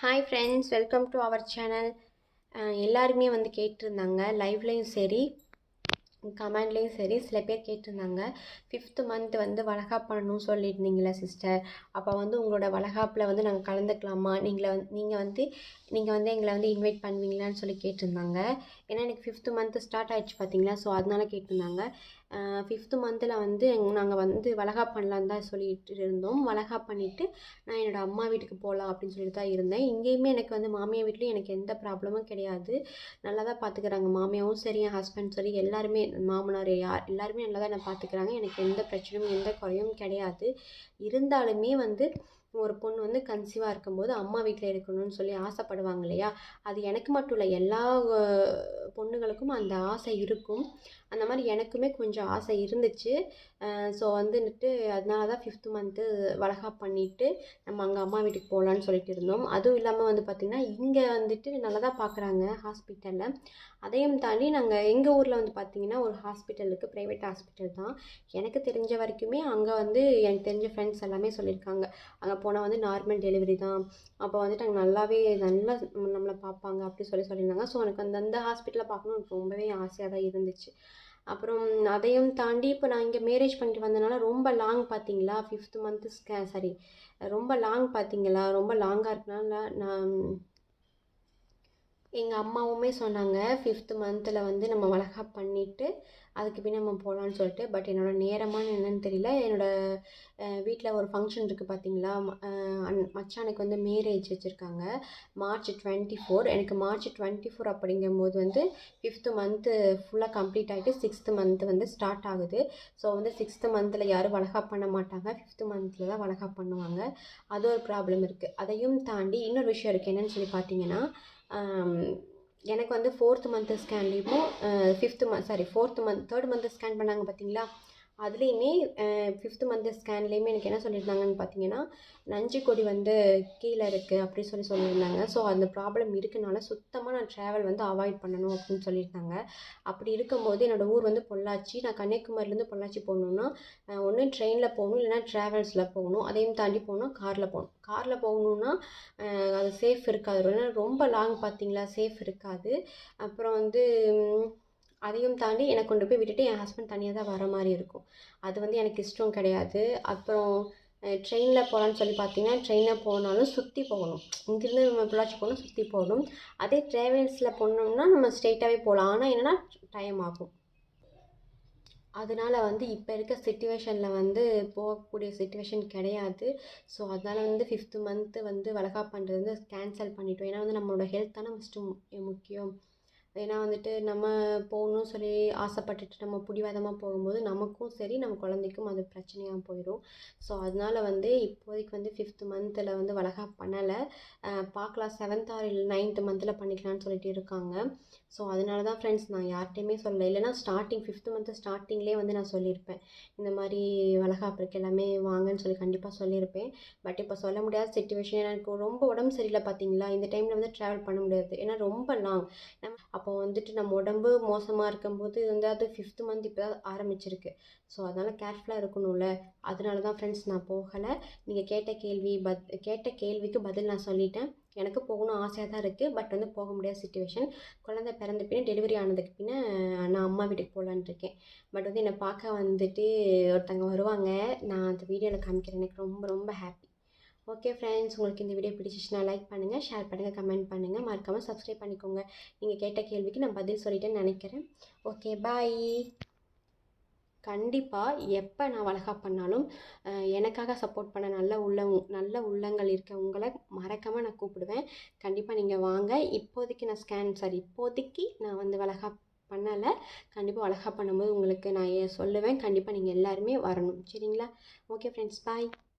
Hi friends welcome to our channel எல்லாருமே வந்து கேட்டிருந்தாங்க லைவ்லேயும் சரி. கமெண்ட்லேயும் சரி சில பேர் கேட்டிருந்தாங்க ஃபிஃப்த்து மந்த் வந்து வளகாப் பண்ணணும்னு சொல்லியிருந்தீங்களே சிஸ்டர் அப்போ வந்து உங்களோட வளகாப்பில் வந்து நாங்கள் கலந்துக்கலாமா? நீங்களை வந்து நீங்கள் வந்து நீங்கள் வந்து எங்களை வந்து இன்வைட் பண்ணுவீங்களான்னு சொல்லி கேட்டிருந்தாங்க. ஏன்னா எனக்கு ஃபிஃப்த்து மந்த்து ஸ்டார்ட் ஆயிடுச்சு பார்த்தீங்களா ஸோ அதனால கேட்டிருந்தாங்க. ஃபிஃப்த்து மந்தில் வந்து நாங்கள் வந்து வளகா பண்ணலான்னு தான் சொல்லிட்டு இருந்தோம். வளகா பண்ணிவிட்டு நான் என்னோடய அம்மா வீட்டுக்கு போகலாம் அப்படின்னு சொல்லிட்டு தான் இருந்தேன். இங்கேயுமே எனக்கு வந்து மாமியார் வீட்லேயும் எனக்கு எந்த ப்ராப்ளமும் கிடையாது. நல்லா தான் பார்த்துக்கிறாங்க மாமியாவும் சரி என் ஹஸ்பண்ட் சரி எல்லாருமே மாமனார் யார் எல்லாருமே நல்லா தான் என்னை பார்த்துக்கிறாங்க. எனக்கு எந்த பிரச்சனையும் எந்த குறையும் கிடையாது. இருந்தாலுமே வந்து ஒரு பொண்ணு வந்து கன்சீவாக இருக்கும்போது அம்மா வீட்டில் இருக்கணும்னு சொல்லி ஆசைப்படுவாங்க இல்லையா? அது எனக்கு மட்டும் இல்லை எல்லா பொண்ணுங்களுக்கும் அந்த ஆசை இருக்கும். அந்த மாதிரி எனக்குமே கொஞ்சம் ஆசை இருந்துச்சு. ஸோ வந்துட்டு அதனால தான் ஃபிஃப்த்து மந்த்து வளகாப் பண்ணிவிட்டு நம்ம அங்கே அம்மா வீட்டுக்கு போகலான்னு சொல்லிட்டு இருந்தோம். அதுவும் இல்லாமல் வந்து பார்த்திங்கன்னா இங்கே வந்துட்டு நல்லா தான் பார்க்குறாங்க ஹாஸ்பிட்டலில் அதையும் தாண்டி நாங்கள் எங்கள் ஊரில் வந்து பார்த்திங்கன்னா ஒரு ஹாஸ்பிட்டலுக்கு ப்ரைவேட் ஹாஸ்பிட்டல் தான். எனக்கு தெரிஞ்ச வரைக்குமே அங்கே வந்து எனக்கு தெரிஞ்ச ஃப்ரெண்ட்ஸ் எல்லாமே சொல்லியிருக்காங்க. அங்கே போனால் வந்து நார்மல் டெலிவரி தான். அப்போ வந்துட்டு அங்கே நல்லாவே நல்லா நம்மளை பார்ப்பாங்க அப்படி சொல்லி சொல்லியிருந்தாங்க. ஸோ எனக்கு அந்த அந்த ஹாஸ்பிட்டலில் பார்க்கணும் எனக்கு ரொம்பவே ஆசையாக தான் இருந்துச்சு. அப்புறம் அதையும் தாண்டி இப்போ நான் இங்கே மேரேஜ் பண்ணிட்டு வந்தனால ரொம்ப லாங் பார்த்தீங்களா? ஃபிஃப்த் மந்த்து ஸ்கே சாரி ரொம்ப லாங் பார்த்தீங்களா? ரொம்ப லாங்காக இருக்கனால நான் எங்கள் அம்மாவுமே சொன்னாங்க ஃபிஃப்த்து மந்தில் வந்து நம்ம வளகாப் பண்ணிவிட்டு அதுக்கு பின் நம்ம போகலான்னு சொல்லிட்டு. பட் என்னோடய நேரமானு என்னன்னு தெரியல. என்னோடய வீட்டில் ஒரு ஃபங்க்ஷன் இருக்குது பார்த்தீங்களா மச்சானுக்கு வந்து மேரேஜ் வச்சுருக்காங்க. மார்ச் டுவெண்ட்டி ஃபோர் எனக்கு மார்ச் டுவெண்ட்டி ஃபோர் அப்படிங்கும்போது வந்து ஃபிஃப்த்து மந்த்து ஃபுல்லாக கம்ப்ளீட் ஆகிட்டு சிக்ஸ்த்து மந்த்து வந்து ஸ்டார்ட் ஆகுது. ஸோ வந்து சிக்ஸ்த்து மந்தில் யாரும் வளகாப் பண்ண மாட்டாங்க. ஃபிஃப்த்து மந்தில் தான் வளகாப் பண்ணுவாங்க. அது ஒரு ப்ராப்ளம் இருக்குது அதையும் தாண்டி இன்னொரு விஷயம் இருக்குது என்னென்னு சொல்லி பார்த்தீங்கன்னா எனக்கு வந்து fourth month ஸ்கேன்லேயும் fifth month sorry fourth month third month scan பண்ணாங்க பார்த்தீங்களா அதுலேயுமே ஃபிஃப்த்து மந்த் ஸ்கேன்லேயுமே எனக்கு என்ன சொல்லியிருந்தாங்கன்னு பார்த்தீங்கன்னா நஞ்சு கொடி வந்து கீழே இருக்குது அப்படி சொல்லி சொல்லியிருந்தாங்க ஸோ அந்த ப்ராப்ளம் இருக்கனால சுத்தமாக நான் ட்ராவல் வந்து அவாய்ட் பண்ணணும் அப்படின்னு சொல்லியிருந்தாங்க அப்படி இருக்கும்போது என்னோடய ஊர் வந்து பொள்ளாச்சி. நான் கன்னியாகுமரிலேருந்து பொள்ளாச்சி போகணுன்னா ஒன்று ட்ரெயினில் போகணும் இல்லைனா ட்ராவல்ஸில் போகணும். அதையும் தாண்டி போகணும் காரில் போகணும். காரில் போகணுன்னா அது சேஃப் இருக்காது. ரொம்ப லாங் பார்த்தீங்களா சேஃப் இருக்காது. அப்புறம் வந்து அதையும் தாண்டி எனக்கு கொண்டு போய் விட்டுட்டு என் ஹஸ்பண்ட் தனியாக தான் வர மாதிரி இருக்கும். அது வந்து எனக்கு இஷ்டம் கிடையாது. அப்புறம் ட்ரெயினில் போகலான்னு சொல்லி பார்த்தீங்கன்னா ட்ரெயினில் போனாலும் சுற்றி போகணும். இங்கேருந்து நம்ம பொள்ளாச்சி போகணும் சுற்றி போகணும். அதே ட்ராவல்ஸில் போனோம்னா நம்ம ஸ்ட்ரெயிட்டாகவே போகலாம். ஆனால் என்னென்னா டைம் ஆகும். அதனால் வந்து இப்போ இருக்க சுச்சுவேஷனில் வந்து போகக்கூடிய சுச்சுவேஷன் கிடையாது. ஸோ அதனால் வந்து ஃபிஃப்த்து மந்த்து வந்து வளகா பண்ணுறது வந்து கேன்சல் பண்ணிட்டோம். ஏன்னா வந்து நம்மளோட ஹெல்த் தானே ஃபஸ்ட்டு முக்கியம். ஏன்னா வந்துட்டு நம்ம போகணும் சொல்லி ஆசைப்பட்டுட்டு நம்ம பிடிவாதமாக போகும்போது நமக்கும் சரி நம்ம குழந்தைக்கும் அது பிரச்சனையாக போயிடும் ஸோ அதனால் வந்து இப்போதைக்கு வந்து ஃபிஃப்த் மந்தில் வந்து வளகாப் பண்ணலை. பார்க்கலாம் செவன்த் ஆர் இல்லை நைன்த் மந்தில் பண்ணிக்கலாம்னு சொல்லிட்டு இருக்காங்க. ஸோ அதனால தான் ஃப்ரெண்ட்ஸ் நான் யார்கிட்டையுமே சொல்லலை. இல்லைனா ஸ்டார்டிங் ஃபிஃப்த் மந்த்து ஸ்டார்டிங்லேயே வந்து நான் சொல்லியிருப்பேன். இந்த மாதிரி வளகாப்பு இருக்கு எல்லாமே வாங்கன்னு சொல்லி கண்டிப்பாக சொல்லியிருப்பேன். பட் இப்போ சொல்ல முடியாத சுச்சுவேஷன் எனக்கு ரொம்ப உடம்பு சரியில்லை பார்த்தீங்களா இந்த டைமில் வந்து ட்ராவல் பண்ண முடியாது. ஏன்னா ரொம்ப லாங் நம்ம அப்போ வந்துட்டு நம்ம உடம்பு மோசமாக இருக்கும்போது வந்து அது ஃபிஃப்த் மந்த் இப்போ தான் ஆரம்பிச்சிருக்கு. ஸோ அதனால் கேர்ஃபுல்லாக இருக்கணும்ல. அதனால தான் ஃப்ரெண்ட்ஸ் நான் போகலை. நீங்கள் கேட்ட கேள்வி பத் கேட்ட கேள்விக்கு பதில் நான் சொல்லிட்டேன். எனக்கு போகணும் ஆசையாக தான் இருக்குது பட் வந்து போக முடியாத சுச்சுவேஷன் குழந்தை பிறந்த பின்னே டெலிவரி ஆனதுக்கு பின்னே நான் அம்மா வீட்டுக்கு போகலான் இருக்கேன். பட் வந்து என்னை பார்க்க வந்துட்டு ஒருத்தங்க வருவாங்க. நான் அந்த வீடியோவில் காமிக்கிறேன். எனக்கு ரொம்ப ரொம்ப ஹாப்பி ஓகே ஃப்ரெண்ட்ஸ் உங்களுக்கு இந்த வீடியோ பிடிச்சிச்சுன்னா லைக் பண்ணுங்கள் ஷேர் பண்ணுங்கள் கமெண்ட் பண்ணுங்கள் மறக்காமல் சப்ஸ்கிரைப் பண்ணிக்கோங்க. நீங்கள் கேட்ட கேள்விக்கு நான் பதில் சொல்லிட்டேன்னு நினைக்கிறேன். ஓகே பாய் கண்டிப்பாக எப்போ நான் வளகாப் பண்ணாலும் எனக்காக சப்போர்ட் பண்ண நல்ல உள்ள நல்ல உள்ளங்கள் இருக்க உங்களை மறக்காமல் நான் கூப்பிடுவேன். கண்டிப்பாக நீங்கள் வாங்க. இப்போதைக்கு நான் ஸ்கேன் சாரி இப்போதைக்கு நான் வந்து வளகாப் பண்ணலை. கண்டிப்பாக வளகாப் பண்ணும்போது உங்களுக்கு நான் சொல்லுவேன். கண்டிப்பாக நீங்கள் எல்லாருமே வரணும். சரிங்களா? Okay friends bye